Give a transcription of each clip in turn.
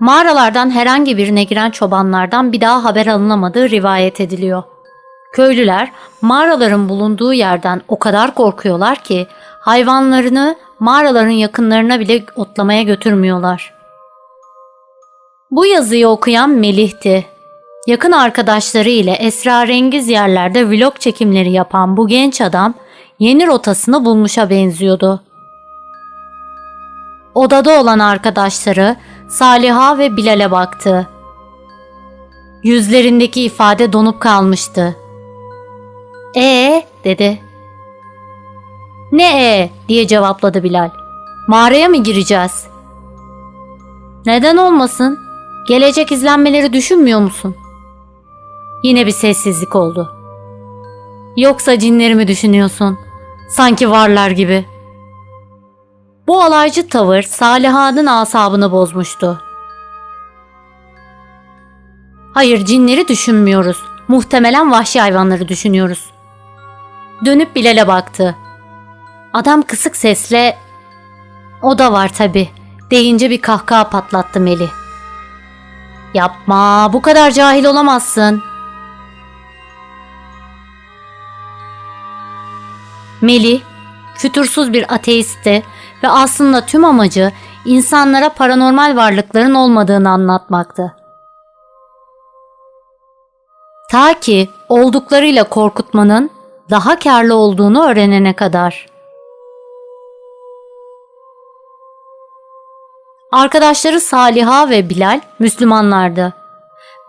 Mağaralardan herhangi birine giren çobanlardan bir daha haber alınamadığı rivayet ediliyor. Köylüler mağaraların bulunduğu yerden o kadar korkuyorlar ki hayvanlarını mağaraların yakınlarına bile otlamaya götürmüyorlar. Bu yazıyı okuyan Melih'ti. Yakın arkadaşları ile esrarengiz yerlerde vlog çekimleri yapan bu genç adam yeni rotasını bulmuşa benziyordu. Odada olan arkadaşları Saliha ve Bilal'e baktı. Yüzlerindeki ifade donup kalmıştı. "Ee?" dedi. "Ne ee?" diye cevapladı Bilal. "Mağaraya mı gireceğiz?" "Neden olmasın? Gelecek izlenmeleri düşünmüyor musun?" Yine bir sessizlik oldu. "Yoksa cinleri mi düşünüyorsun? Sanki varlar gibi." Bu alaycı tavır Saliha'nın asabını bozmuştu. Hayır cinleri düşünmüyoruz. Muhtemelen vahşi hayvanları düşünüyoruz. Dönüp Bilal'e baktı. Adam kısık sesle o da var tabi deyince bir kahkaha patlattı Melih. Yapma bu kadar cahil olamazsın. Melih fütursuz bir ateistti ve aslında tüm amacı insanlara paranormal varlıkların olmadığını anlatmaktı. Ta ki olduklarıyla korkutmanın daha karlı olduğunu öğrenene kadar. Arkadaşları Saliha ve Bilal Müslümanlardı.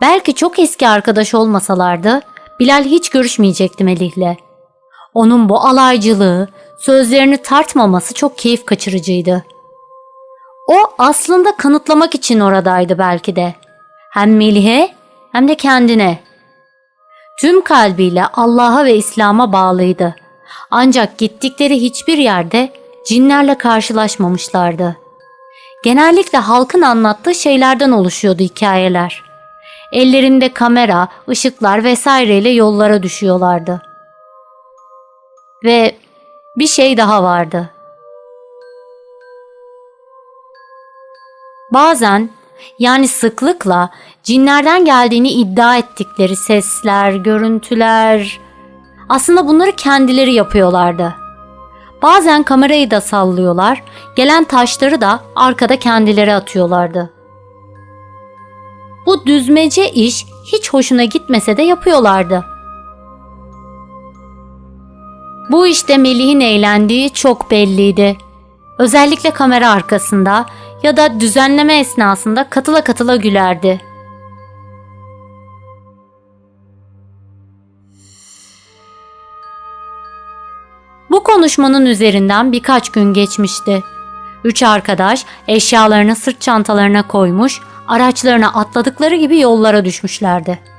Belki çok eski arkadaş olmasalardı Bilal hiç görüşmeyecekti Melih'le. Onun bu alaycılığı, sözlerini tartmaması çok keyif kaçırıcıydı. O aslında kanıtlamak için oradaydı belki de. Hem Melih'e hem de kendine. Tüm kalbiyle Allah'a ve İslam'a bağlıydı. Ancak gittikleri hiçbir yerde cinlerle karşılaşmamışlardı. Genellikle halkın anlattığı şeylerden oluşuyordu hikayeler. Ellerinde kamera, ışıklar vesaireyle yollara düşüyorlardı. Ve bir şey daha vardı. Bazen yani sıklıkla cinlerden geldiğini iddia ettikleri sesler, görüntüler aslında bunları kendileri yapıyorlardı. Bazen kamerayı da sallıyorlar, gelen taşları da arkada kendileri atıyorlardı. Bu düzmece iş hiç hoşuna gitmese de yapıyorlardı. Bu işte Melih'in eğlendiği çok belliydi. Özellikle kamera arkasında ya da düzenleme esnasında katıla katıla gülerdi. Bu konuşmanın üzerinden birkaç gün geçmişti. Üç arkadaş eşyalarını sırt çantalarına koymuş, araçlarına atladıkları gibi yollara düşmüşlerdi.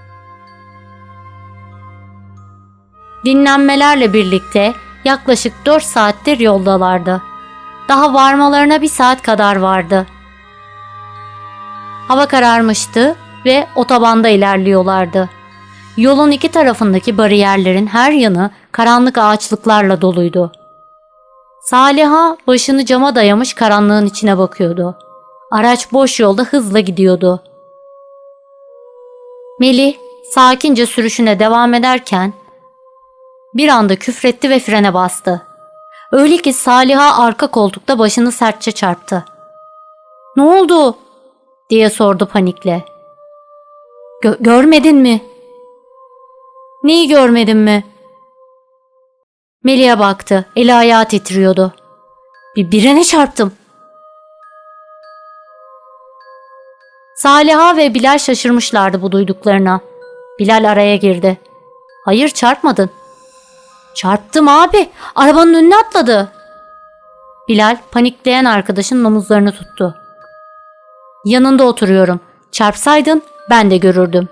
Dinlenmelerle birlikte yaklaşık 4 saattir yoldalardı. Daha varmalarına bir saat kadar vardı. Hava kararmıştı ve otobanda ilerliyorlardı. Yolun iki tarafındaki bariyerlerin her yanı karanlık ağaçlıklarla doluydu. Saliha başını cama dayamış karanlığın içine bakıyordu. Araç boş yolda hızla gidiyordu. Melih sakince sürüşüne devam ederken bir anda küfretti ve frene bastı. Öyle ki Saliha arka koltukta başını sertçe çarptı. ''Ne oldu?'' diye sordu panikle. "Gö- görmedin mi?'' ''Neyi görmedin mi?'' Melih'e baktı. Eli ayağı titriyordu. Bir birine çarptım. Saliha ve Bilal şaşırmışlardı bu duyduklarına. Bilal araya girdi. Hayır çarpmadın. Çarptım abi. Arabanın önüne atladı. Bilal panikleyen arkadaşın omuzlarını tuttu. Yanında oturuyorum. Çarpsaydın ben de görürdüm.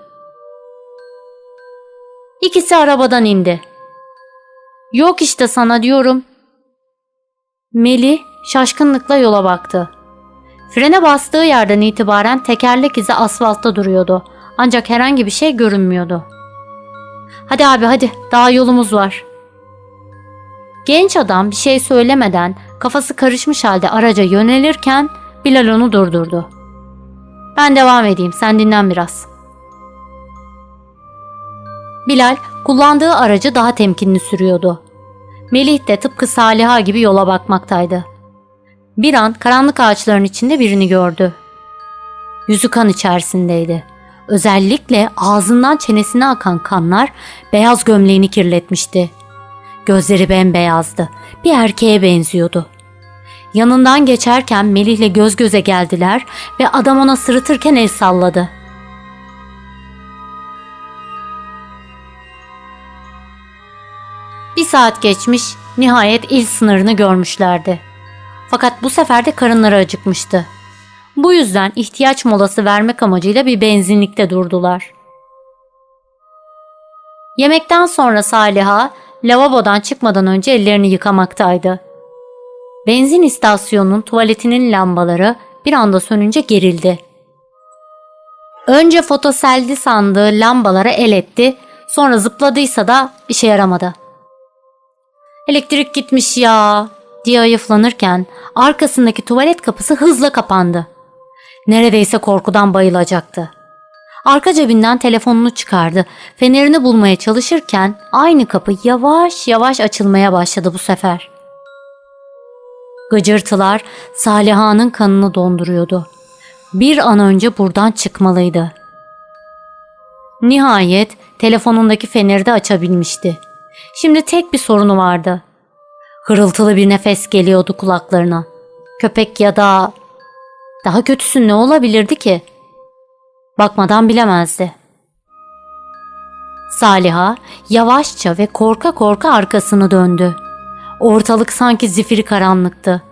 İkisi arabadan indi. Yok işte sana diyorum. Meli şaşkınlıkla yola baktı. Frene bastığı yerden itibaren tekerlek izi asfaltta duruyordu. Ancak herhangi bir şey görünmüyordu. Hadi abi hadi daha yolumuz var. Genç adam bir şey söylemeden kafası karışmış halde araca yönelirken Bilal onu durdurdu. Ben devam edeyim. Sen dinlen biraz. Bilal kullandığı aracı daha temkinli sürüyordu. Melih de tıpkı Saliha gibi yola bakmaktaydı. Bir an karanlık ağaçların içinde birini gördü. Yüzü kan içerisindeydi. Özellikle ağzından çenesine akan kanlar beyaz gömleğini kirletmişti. Gözleri bembeyazdı. Bir erkeğe benziyordu. Yanından geçerken Melih'le göz göze geldiler ve adam ona sırıtırken el salladı. Bir saat geçmiş, nihayet il sınırını görmüşlerdi. Fakat bu sefer de karınları acıkmıştı. Bu yüzden ihtiyaç molası vermek amacıyla bir benzinlikte durdular. Yemekten sonra Saliha lavabodan çıkmadan önce ellerini yıkamaktaydı. Benzin istasyonunun tuvaletinin lambaları bir anda sönünce gerildi. Önce fotoseldi sandığı lambalara el etti, sonra zıpladıysa da işe yaramadı. Elektrik gitmiş ya diye ayıflanırken arkasındaki tuvalet kapısı hızla kapandı. Neredeyse korkudan bayılacaktı. Arka cebinden telefonunu çıkardı. Fenerini bulmaya çalışırken aynı kapı yavaş yavaş açılmaya başladı bu sefer. Gıcırtılar Saliha'nın kanını donduruyordu. Bir an önce buradan çıkmalıydı. Nihayet telefonundaki feneri de açabilmişti. Şimdi tek bir sorunu vardı. Hırıltılı bir nefes geliyordu kulaklarına. Köpek ya da daha kötüsü ne olabilirdi ki? Bakmadan bilemezdi. Saliha yavaşça ve korka korka arkasını döndü. Ortalık sanki zifiri karanlıktı.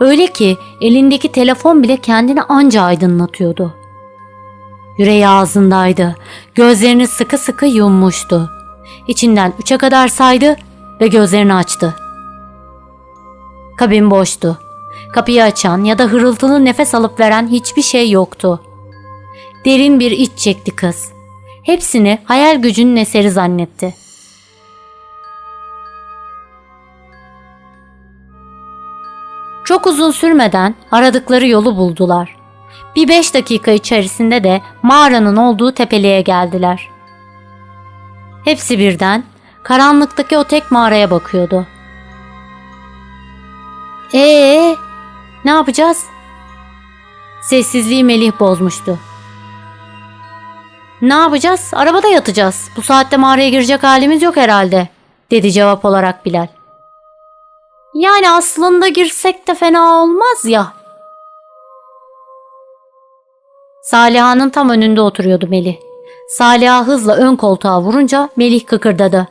Öyle ki elindeki telefon bile kendini anca aydınlatıyordu. Yüreği ağzındaydı. Gözlerini sıkı sıkı yummuştu. İçinden üçe kadar saydı ve gözlerini açtı. Kabin boştu. Kapıyı açan ya da hırıltılı nefes alıp veren hiçbir şey yoktu. Derin bir iç çekti kız. Hepsini hayal gücünün eseri zannetti. Çok uzun sürmeden aradıkları yolu buldular. Bir beş dakika içerisinde de mağaranın olduğu tepeliğe geldiler. Hepsi birden karanlıktaki o tek mağaraya bakıyordu. Ee, ne yapacağız? Sessizliği Melih bozmuştu. Ne yapacağız? Arabada yatacağız. Bu saatte mağaraya girecek halimiz yok herhalde, dedi cevap olarak Bilal. Yani aslında girsek de fena olmaz ya. Saliha'nın tam önünde oturuyordu Melih. Saliha hızla ön koltuğa vurunca Melih kıkırdadı.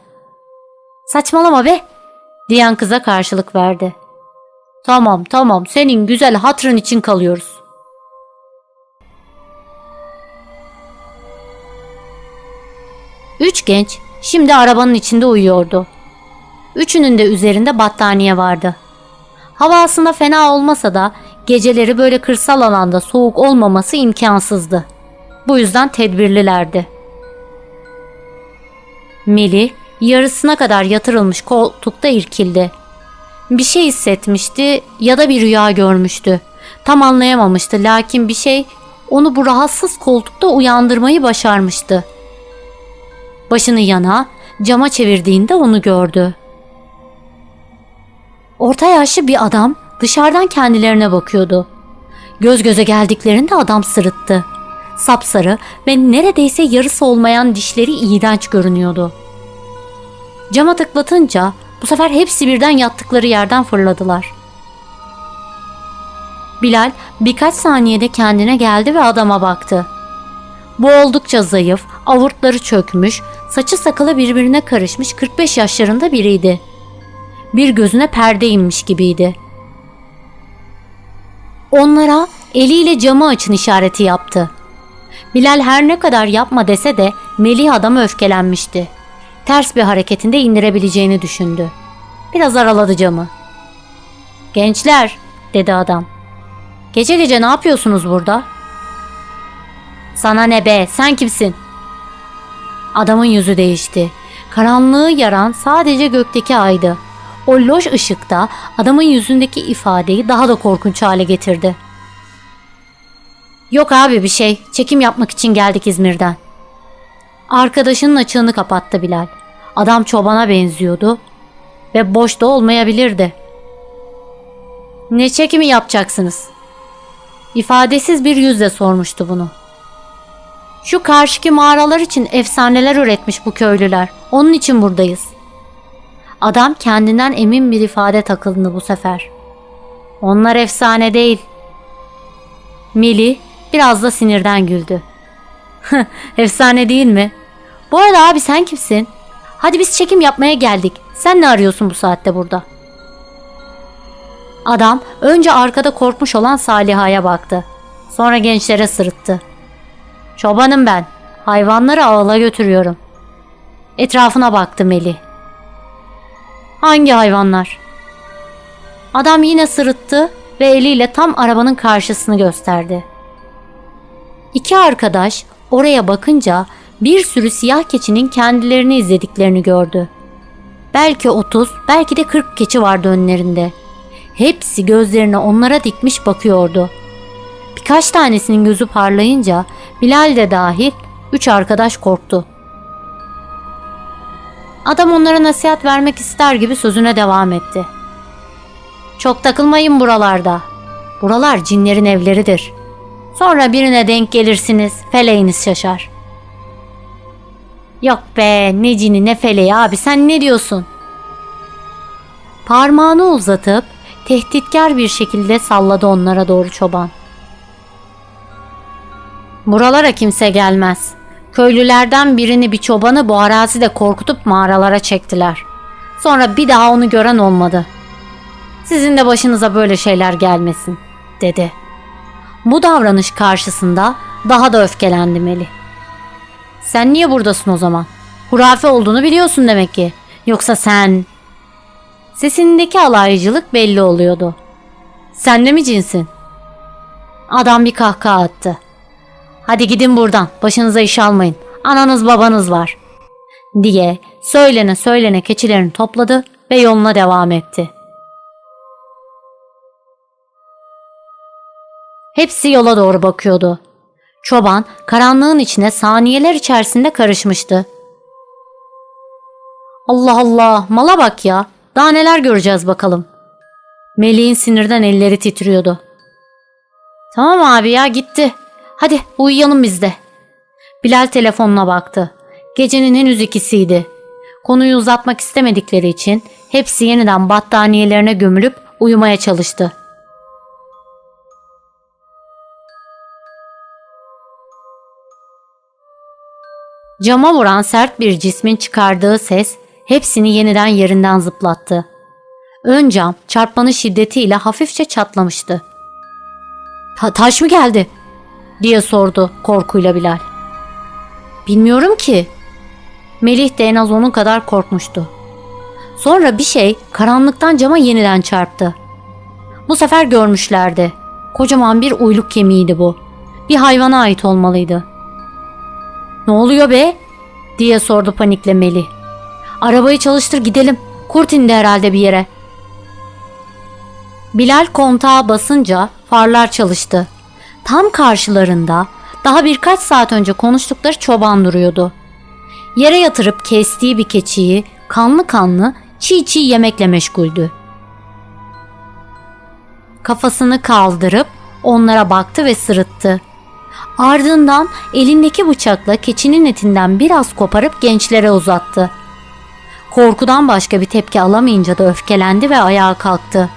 Saçmalama be diyen kıza karşılık verdi. Tamam tamam senin güzel hatrın için kalıyoruz. Genç şimdi arabanın içinde uyuyordu. Üçünün de üzerinde battaniye vardı. Hava aslında fena olmasa da geceleri böyle kırsal alanda soğuk olmaması imkansızdı. Bu yüzden tedbirlilerdi. Melih yarısına kadar yatırılmış koltukta irkildi. Bir şey hissetmişti ya da bir rüya görmüştü. Tam anlayamamıştı lakin bir şey onu bu rahatsız koltukta uyandırmayı başarmıştı. Başını yana, cama çevirdiğinde onu gördü. Orta yaşlı bir adam dışarıdan kendilerine bakıyordu. Göz göze geldiklerinde adam sırıttı. Sapsarı ve neredeyse yarısı olmayan dişleri iğrenç görünüyordu. Cama tıklatınca bu sefer hepsi birden yattıkları yerden fırladılar. Bilal birkaç saniyede kendine geldi ve adama baktı. Bu oldukça zayıf, avurtları çökmüş, saçı sakalı birbirine karışmış 45 yaşlarında biriydi. Bir gözüne perde inmiş gibiydi. Onlara eliyle camı açın işareti yaptı. Bilal her ne kadar yapma dese de Melih adamı öfkelenmişti. Ters bir hareketinde indirebileceğini düşündü. Biraz araladı camı. Gençler dedi adam. Gece gece ne yapıyorsunuz burada? Sana ne be sen kimsin? Adamın yüzü değişti. Karanlığı yaran sadece gökteki aydı. O loş ışıkta adamın yüzündeki ifadeyi daha da korkunç hale getirdi. Yok abi bir şey. Çekim yapmak için geldik İzmir'den. Arkadaşının açığını kapattı Bilal. Adam çobana benziyordu ve boş da olmayabilirdi. Ne çekimi yapacaksınız? İfadesiz bir yüzle sormuştu bunu. Şu karşıki mağaralar için efsaneler üretmiş bu köylüler. Onun için buradayız. Adam kendinden emin bir ifade takıldı bu sefer. Onlar efsane değil. Mili biraz da sinirden güldü. efsane değil mi? Bu arada abi sen kimsin? Hadi biz çekim yapmaya geldik. Sen ne arıyorsun bu saatte burada? Adam önce arkada korkmuş olan Saliha'ya baktı. Sonra gençlere sırıttı. Çobanım ben. Hayvanları ağla götürüyorum. Etrafına baktı Meli. Hangi hayvanlar? Adam yine sırıttı ve eliyle tam arabanın karşısını gösterdi. İki arkadaş oraya bakınca bir sürü siyah keçinin kendilerini izlediklerini gördü. Belki 30, belki de 40 keçi vardı önlerinde. Hepsi gözlerini onlara dikmiş bakıyordu. Birkaç tanesinin gözü parlayınca Bilal de dahil üç arkadaş korktu. Adam onlara nasihat vermek ister gibi sözüne devam etti. Çok takılmayın buralarda. Buralar cinlerin evleridir. Sonra birine denk gelirsiniz, feleğiniz şaşar. Yok be ne cini ne feleği abi sen ne diyorsun? Parmağını uzatıp tehditkar bir şekilde salladı onlara doğru çoban. Buralara kimse gelmez. Köylülerden birini bir çobanı bu arazide korkutup mağaralara çektiler. Sonra bir daha onu gören olmadı. Sizin de başınıza böyle şeyler gelmesin, dedi. Bu davranış karşısında daha da öfkelendi Melih. Sen niye buradasın o zaman? Hurafe olduğunu biliyorsun demek ki. Yoksa sen... Sesindeki alaycılık belli oluyordu. Sen de mi cinsin? Adam bir kahkaha attı. Hadi gidin buradan. Başınıza iş almayın. Ananız babanız var. Diye söylene söylene keçilerini topladı ve yoluna devam etti. Hepsi yola doğru bakıyordu. Çoban karanlığın içine saniyeler içerisinde karışmıştı. Allah Allah mala bak ya. Daha neler göreceğiz bakalım. Melih'in sinirden elleri titriyordu. Tamam abi ya gitti. Hadi uyuyalım biz de. Bilal telefonuna baktı. Gecenin henüz ikisiydi. Konuyu uzatmak istemedikleri için hepsi yeniden battaniyelerine gömülüp uyumaya çalıştı. Cama vuran sert bir cismin çıkardığı ses hepsini yeniden yerinden zıplattı. Ön cam çarpmanın şiddetiyle hafifçe çatlamıştı. Ta- taş mı geldi? Diye sordu korkuyla Bilal. Bilmiyorum ki. Melih de en az onun kadar korkmuştu. Sonra bir şey karanlıktan cama yeniden çarptı. Bu sefer görmüşlerdi. Kocaman bir uyluk kemiğiydi bu. Bir hayvana ait olmalıydı. Ne oluyor be? diye sordu panikle Melih. Arabayı çalıştır gidelim. Kurt indi herhalde bir yere. Bilal kontağa basınca farlar çalıştı. Tam karşılarında daha birkaç saat önce konuştukları çoban duruyordu. Yere yatırıp kestiği bir keçiyi kanlı kanlı çiğ çiğ yemekle meşguldü. Kafasını kaldırıp onlara baktı ve sırıttı. Ardından elindeki bıçakla keçinin etinden biraz koparıp gençlere uzattı. Korkudan başka bir tepki alamayınca da öfkelendi ve ayağa kalktı.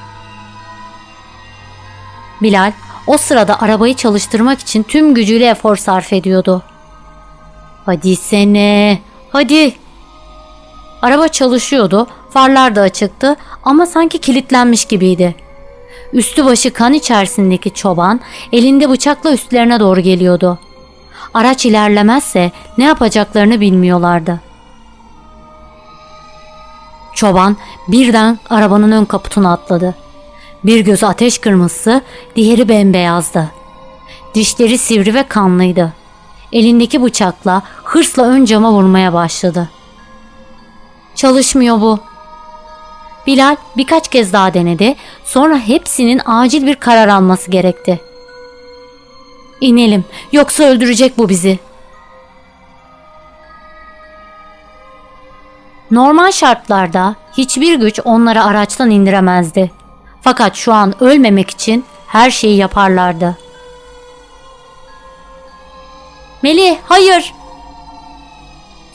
Bilal o sırada arabayı çalıştırmak için tüm gücüyle efor sarf ediyordu. Hadi sene, hadi. Araba çalışıyordu, farlar da açıktı ama sanki kilitlenmiş gibiydi. Üstü başı kan içerisindeki çoban elinde bıçakla üstlerine doğru geliyordu. Araç ilerlemezse ne yapacaklarını bilmiyorlardı. Çoban birden arabanın ön kaputuna atladı. Bir gözü ateş kırmızısı, diğeri bembeyazdı. Dişleri sivri ve kanlıydı. Elindeki bıçakla hırsla ön cama vurmaya başladı. Çalışmıyor bu. Bilal birkaç kez daha denedi. Sonra hepsinin acil bir karar alması gerekti. İnelim yoksa öldürecek bu bizi. Normal şartlarda hiçbir güç onları araçtan indiremezdi. Fakat şu an ölmemek için her şeyi yaparlardı. Melih, hayır!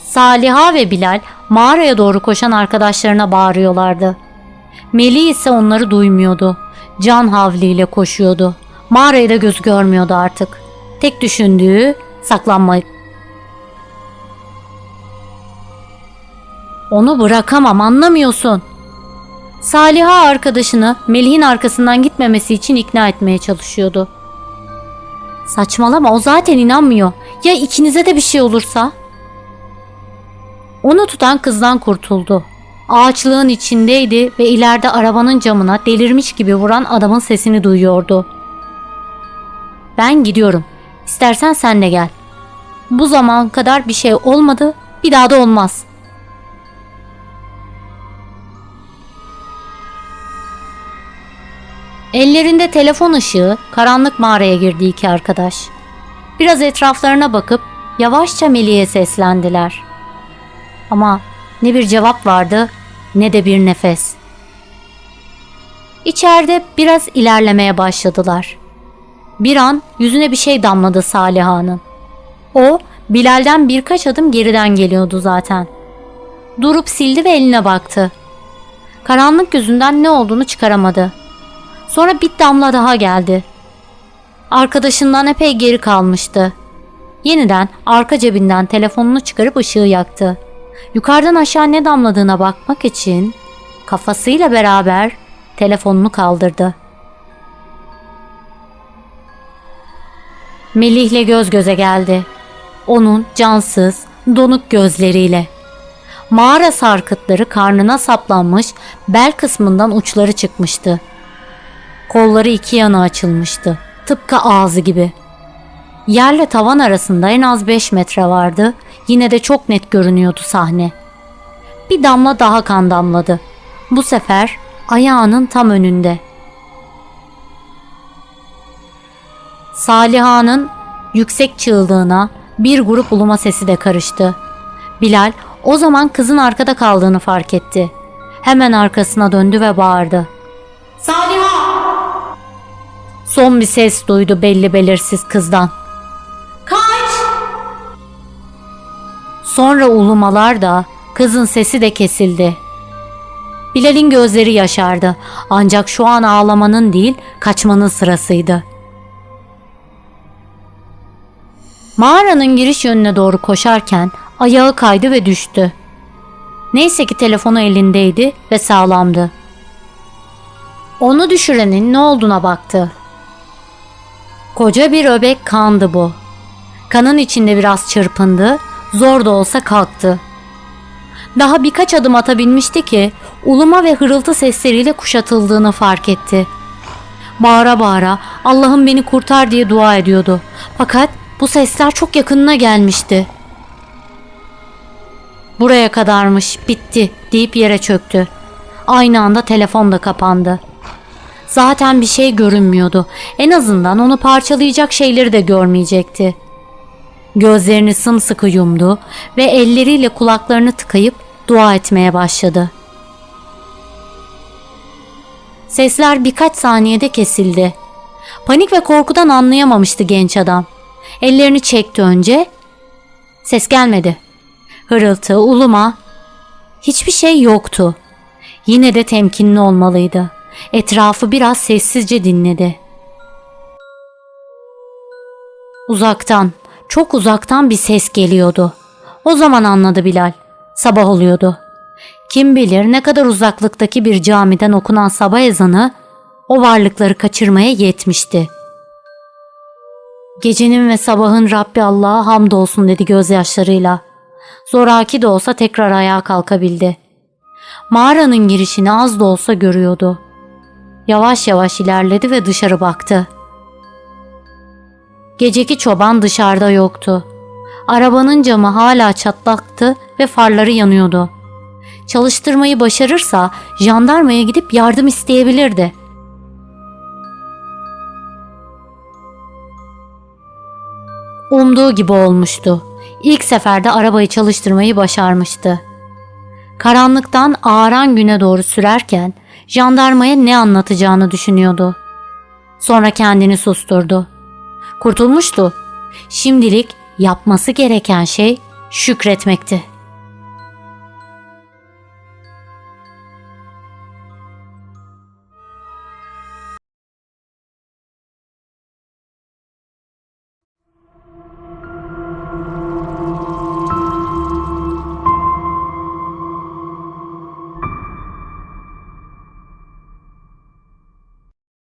Saliha ve Bilal mağaraya doğru koşan arkadaşlarına bağırıyorlardı. Melih ise onları duymuyordu. Can havliyle koşuyordu. Mağarayı da göz görmüyordu artık. Tek düşündüğü saklanmak. Onu bırakamam anlamıyorsun. Saliha arkadaşını Melih'in arkasından gitmemesi için ikna etmeye çalışıyordu. Saçmalama o zaten inanmıyor. Ya ikinize de bir şey olursa? Onu tutan kızdan kurtuldu. Ağaçlığın içindeydi ve ileride arabanın camına delirmiş gibi vuran adamın sesini duyuyordu. Ben gidiyorum. İstersen sen de gel. Bu zaman kadar bir şey olmadı, bir daha da olmaz. Ellerinde telefon ışığı karanlık mağaraya girdi iki arkadaş. Biraz etraflarına bakıp yavaşça Melih'e seslendiler. Ama ne bir cevap vardı ne de bir nefes. İçeride biraz ilerlemeye başladılar. Bir an yüzüne bir şey damladı Saliha'nın. O Bilal'den birkaç adım geriden geliyordu zaten. Durup sildi ve eline baktı. Karanlık yüzünden ne olduğunu çıkaramadı. Sonra bir damla daha geldi. Arkadaşından epey geri kalmıştı. Yeniden arka cebinden telefonunu çıkarıp ışığı yaktı. Yukarıdan aşağı ne damladığına bakmak için kafasıyla beraber telefonunu kaldırdı. Melih'le göz göze geldi. Onun cansız, donuk gözleriyle. Mağara sarkıtları karnına saplanmış, bel kısmından uçları çıkmıştı. Kolları iki yana açılmıştı. Tıpkı ağzı gibi. Yerle tavan arasında en az 5 metre vardı. Yine de çok net görünüyordu sahne. Bir damla daha kan damladı. Bu sefer ayağının tam önünde. Saliha'nın yüksek çığlığına bir grup uluma sesi de karıştı. Bilal o zaman kızın arkada kaldığını fark etti. Hemen arkasına döndü ve bağırdı. Son bir ses duydu belli belirsiz kızdan. Kaç! Sonra ulumalar da kızın sesi de kesildi. Bilal'in gözleri yaşardı. Ancak şu an ağlamanın değil, kaçmanın sırasıydı. Mağaranın giriş yönüne doğru koşarken ayağı kaydı ve düştü. Neyse ki telefonu elindeydi ve sağlamdı. Onu düşürenin ne olduğuna baktı. Koca bir öbek kandı bu. Kanın içinde biraz çırpındı, zor da olsa kalktı. Daha birkaç adım atabilmişti ki uluma ve hırıltı sesleriyle kuşatıldığını fark etti. Bağıra bağıra Allah'ım beni kurtar diye dua ediyordu. Fakat bu sesler çok yakınına gelmişti. Buraya kadarmış, bitti deyip yere çöktü. Aynı anda telefon da kapandı. Zaten bir şey görünmüyordu. En azından onu parçalayacak şeyleri de görmeyecekti. Gözlerini sımsıkı yumdu ve elleriyle kulaklarını tıkayıp dua etmeye başladı. Sesler birkaç saniyede kesildi. Panik ve korkudan anlayamamıştı genç adam. Ellerini çekti önce. Ses gelmedi. Hırıltı, uluma. Hiçbir şey yoktu. Yine de temkinli olmalıydı. Etrafı biraz sessizce dinledi. Uzaktan, çok uzaktan bir ses geliyordu. O zaman anladı Bilal. Sabah oluyordu. Kim bilir ne kadar uzaklıktaki bir camiden okunan sabah ezanı o varlıkları kaçırmaya yetmişti. Gecenin ve sabahın Rabbi Allah'a hamdolsun dedi gözyaşlarıyla. Zoraki de olsa tekrar ayağa kalkabildi. Mağaranın girişini az da olsa görüyordu. Yavaş yavaş ilerledi ve dışarı baktı. Geceki çoban dışarıda yoktu. Arabanın camı hala çatlaktı ve farları yanıyordu. Çalıştırmayı başarırsa jandarmaya gidip yardım isteyebilirdi. Umduğu gibi olmuştu. İlk seferde arabayı çalıştırmayı başarmıştı. Karanlıktan ağaran güne doğru sürerken jandarmaya ne anlatacağını düşünüyordu. Sonra kendini susturdu. Kurtulmuştu. Şimdilik yapması gereken şey şükretmekti.